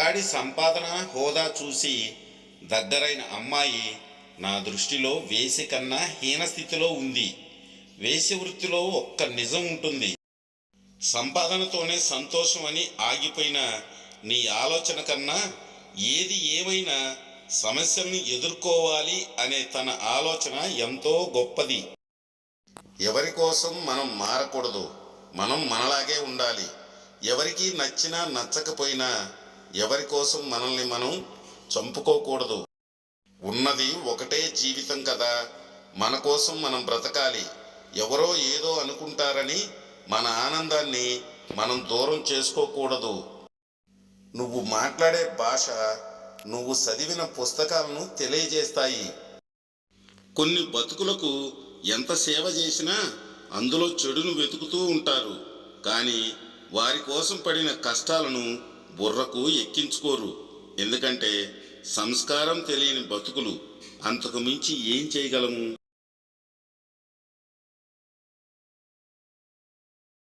మగాడి సంపాదన హోదా చూసి దగ్గరైన అమ్మాయి నా దృష్టిలో వేసి కన్నా హీనస్థితిలో ఉంది. వేసి వృత్తిలో ఒక్క నిజం ఉంటుంది. సంపాదనతోనే సంతోషం అని ఆగిపోయిన నీ ఆలోచన కన్నా ఏది ఏమైనా సమస్యల్ని ఎదుర్కోవాలి అనే తన ఆలోచన ఎంతో గొప్పది. ఎవరి కోసం మనం మారకూడదు. మనం మనలాగే ఉండాలి. ఎవరికి నచ్చినా నచ్చకపోయినా ఎవరి కోసం మనల్ని మనం చంపుకోకూడదు. ఉన్నది ఒకటే జీవితం కదా. మన కోసం మనం బ్రతకాలి. ఎవరో ఏదో అనుకుంటారని మన ఆనందాన్ని మనం దూరం చేసుకోకూడదు. నువ్వు మాట్లాడే భాష నువ్వు చదివిన పుస్తకాలను తెలియజేస్తాయి. కొన్ని బతుకులకు ఎంత సేవ చేసినా అందులో చెడును వెతుకుతూ ఉంటారు. కానీ వారి కోసం పడిన కష్టాలను బుర్రకు ఎక్కించుకోరు. ఎందుకంటే సంస్కారం తెలియని బతుకులు అంతకు మించి ఏం చేయగలము?